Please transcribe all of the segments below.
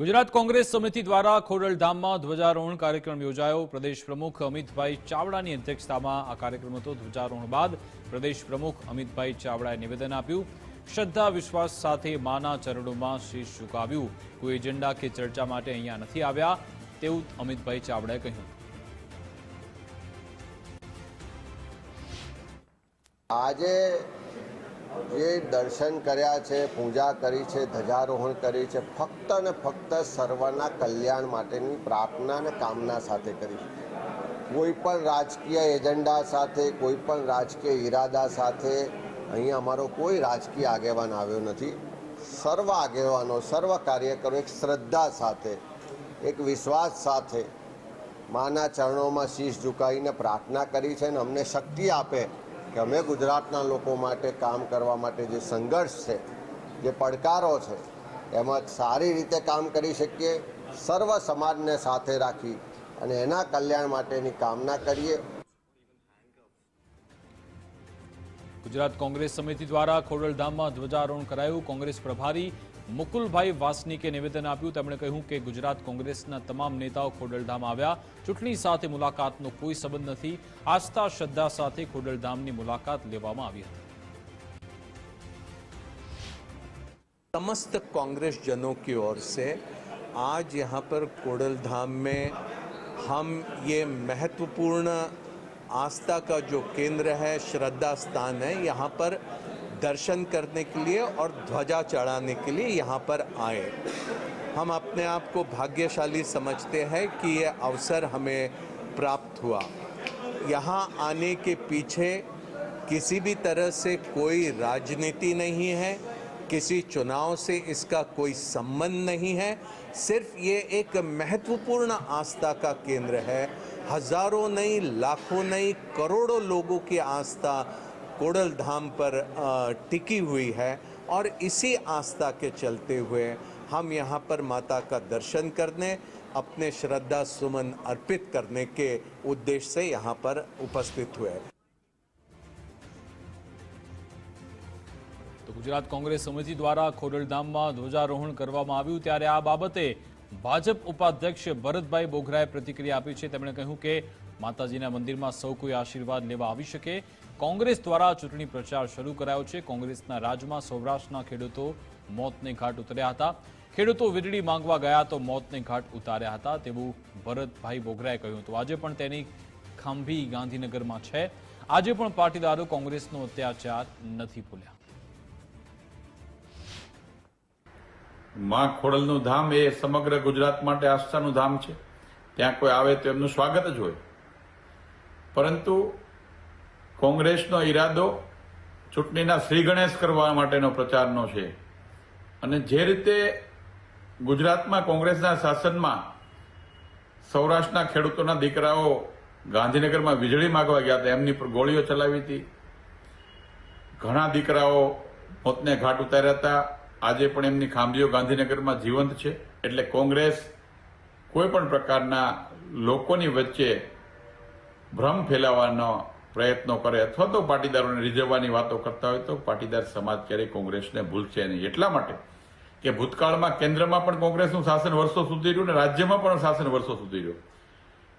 ગુજરાત કોંગ્રેસ સમિતિ દ્વારા ખોડલધામમાં ધ્વજારોહણ કાર્યક્રમ યોજાયો. પ્રદેશ પ્રમુખ અમિતભાઈ ચાવડાની અધ્યક્ષતામાં આ કાર્યક્રમ હતો. ધ્વજારોહણ બાદ પ્રદેશ પ્રમુખ અમિતભાઈ ચાવડાએ નિવેદન આપ્યું. શ્રદ્ધા, વિશ્વાસ સાથે માના ચરણોમાં શીશ ઝુકાવ્યું. કોઈ એજન્ડા કે ચર્ચા માટે અહીંયા નથી આવ્યા તેવું અમિતભાઈ ચાવડાએ કહ્યું. આજે જે દર્શન કર્યા છે, પૂજા કરી છે ધજારોહણ કરી છે, ફક્ત ને ફક્ત સર્વના કલ્યાણ માટેની પ્રાર્થના અને કામના સાથે કરી કોઈ પણ રાજકીય એજન્ડા સાથે, કોઈ પણ રાજકીય ઈરાદા સાથે અહીંયા અમારો કોઈ રાજકીય આગેવાન આવ્યો નથી. સર્વ આગેવાનો, સર્વ કાર્યકરો એક શ્રદ્ધા સાથે, એક વિશ્વાસ સાથે માના ચરણોમાં શીશ ઝુકાવીને પ્રાર્થના કરી છે અને અમને શક્તિ આપે કે અમે ગુજરાતના લોકો માટે, કામ કરવા માટે જે સંઘર્ષ છે, જે પડકારો છે, એમાં સારી રીતે કામ કરી શકીએ, સર્વ સમાજને સાથે રાખી અને એના કલ્યાણ માટેની કામના કરીએ. ગુજરાત કોંગ્રેસ સમિતિ દ્વારા ખોડલધામમાં ધ્વજારોહણ કરાયું. કોંગ્રેસ પ્રભારી મુકુલભાઈ વાસનિકે નિવેદન આપ્યું તેમણે કહ્યું કે ગુજરાત કોંગ્રેસના તમામ નેતાઓ ખોડલધામ આવ્યા ચૂંટણી સાથે મુલાકાતનો કોઈ સંબંધ નથી આસ્થા શ્રદ્ધા સાથે ખોડલધામની મુલાકાત લેવામાં આવી હતી समस्त कांग्रेस जनों की ओर से आज यहाँ पर कोडलधाम में हम ये महत्वपूर्ण आस्था का जो केंद्र है श्रद्धा स्थान है यहाँ पर दर्शन करने के लिए और ध्वजा चढ़ाने के लिए यहाँ पर आए। हम अपने आप को भाग्यशाली समझते हैं कि ये अवसर हमें प्राप्त हुआ। यहाँ आने के पीछे किसी भी तरह से कोई राजनीति नहीं है, किसी चुनाव से इसका कोई संबंध नहीं है। सिर्फ़ ये एक महत्वपूर्ण आस्था का केंद्र है। हज़ारों नहीं, लाखों नहीं, करोड़ों लोगों की आस्था कोडल धाम पर अ, टिकी हुई है और इसी आस्था के चलते हुए हम यहाँ पर माता का दर्शन करने अपने श्रद्धा सुमन अर्पित करने के उद्देश्य से यहाँ पर उपस्थित हुए તો ગુજરાત કોંગ્રેસ સમિતિ દ્વારા ખોડલધામમાં ધ્વજારોહણ કરવામાં આવ્યું ત્યારે આ બાબતે ભાજપ ઉપાધ્યક્ષ ભરતભાઈ બોઘરાએ પ્રતિક્રિયા આપી છે તેમણે કહ્યું કે માતાજીના મંદિરમાં સૌ કોઈ આશીર્વાદ લેવા આવી શકે કોંગ્રેસ દ્વારા ચૂંટણી પ્રચાર શરૂ કરાયો છે. કોંગ્રેસના રાજમાં સૌરાષ્ટ્રના ખેડૂતો મોતને ઘાટ ઉતર્યા હતા. ખેડૂતો વીજળી માંગવા ગયા તો મોતને ઘાટ ઉતાર્યા હતા તેવું ભરતભાઈ બોગરાએ કહ્યું હતું. આજે પણ તેની ખાંભી ગાંધીનગરમાં છે. આજે પણ પાટીદારો કોંગ્રેસનો અત્યાચાર નથી ભૂલ્યા. માં ખોડલનું ધામ એ સમગ્ર ગુજરાત માટે આસ્થાનું ધામ છે. ત્યાં કોઈ આવે તો એમનું સ્વાગત જ હોય. પરંતુ કોંગ્રેસનો ઈરાદો ચૂંટણીના શ્રી ગણેશ કરવા માટેનો પ્રચારનો છે. અને જે રીતે ગુજરાતમાં કોંગ્રેસના શાસનમાં સૌરાષ્ટ્રના ખેડૂતોના દીકરાઓ ગાંધીનગરમાં વીજળી માગવા ગયા હતા, એમની પર ગોળીઓ ચલાવી હતી. ઘણા દીકરાઓ મોતને ઘાટ ઉતાર્યા હતા. આજે પણ એમની ખાંભીઓ ગાંધીનગરમાં જીવંત છે. એટલે કોંગ્રેસ કોઈ પણ પ્રકારના લોકોની વચ્ચે ભ્રમ ફેલાવવાનો પ્રયત્નો કરે અથવા તો પાટીદારોને રીઝવવાની વાતો કરતા હોય તો પાટીદાર સમાજ ક્યારેય કોંગ્રેસને ભૂલશે નહીં. એટલા માટે કે ભૂતકાળમાં કેન્દ્રમાં પણ કોંગ્રેસનું શાસન વર્ષો સુધી રહ્યું ને રાજ્યમાં પણ શાસન વર્ષો સુધી રહ્યું.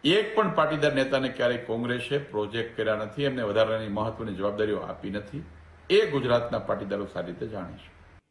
એક પણ પાટીદાર નેતાને ક્યારેય કોંગ્રેસે પ્રોજેક્ટ કર્યા નથી, એમને વધારાની મહત્વની જવાબદારીઓ આપી નથી. એ ગુજરાતના પાટીદારો સારી રીતે જાણે છે.